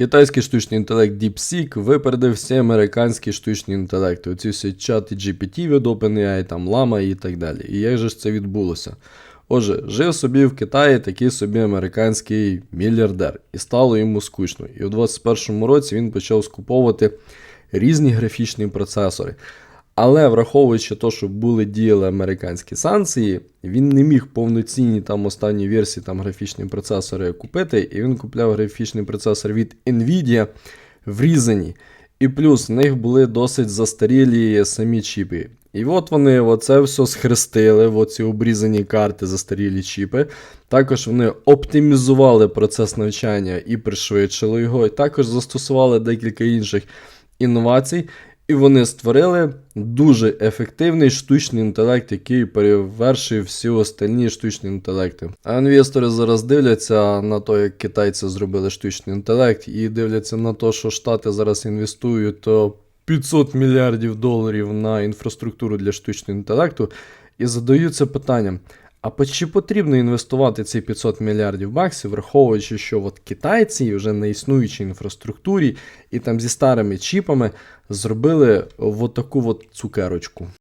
Китайський штучний інтелект DeepSeek випередив всі американські штучні інтелекти. Оці всі чати GPT від OpenAI, там лама і так далі. І як же ж це відбулося? Отже, жив собі в Китаї такий собі американський мільярдер, і стало йому скучно. І у 21-му році він почав скуповувати різні графічні процесори. Але враховуючи те, що були діяли американські санкції, він не міг повноцінні там останні версії там графічні процесори купити, і він купляв графічний процесор від Nvidia врізані. І плюс в них були досить застарілі самі чіпи. І от вони оце все схрестили, оці обрізані карти, застарілі чіпи. Також вони оптимізували процес навчання і пришвидшили його, і також застосували декілька інших інновацій. І вони створили дуже ефективний штучний інтелект, який перевершив всі остальні штучні інтелекти. А інвестори зараз дивляться на те, як китайці зробили штучний інтелект, і дивляться на те, що Штати зараз інвестують то 500 мільярдів доларів на інфраструктуру для штучного інтелекту, і задаються питанням. А чи потрібно інвестувати ці 500 мільярдів баксів, враховуючи, що от китайці вже на існуючій інфраструктурі і там зі старими чіпами зробили от таку от цукерочку.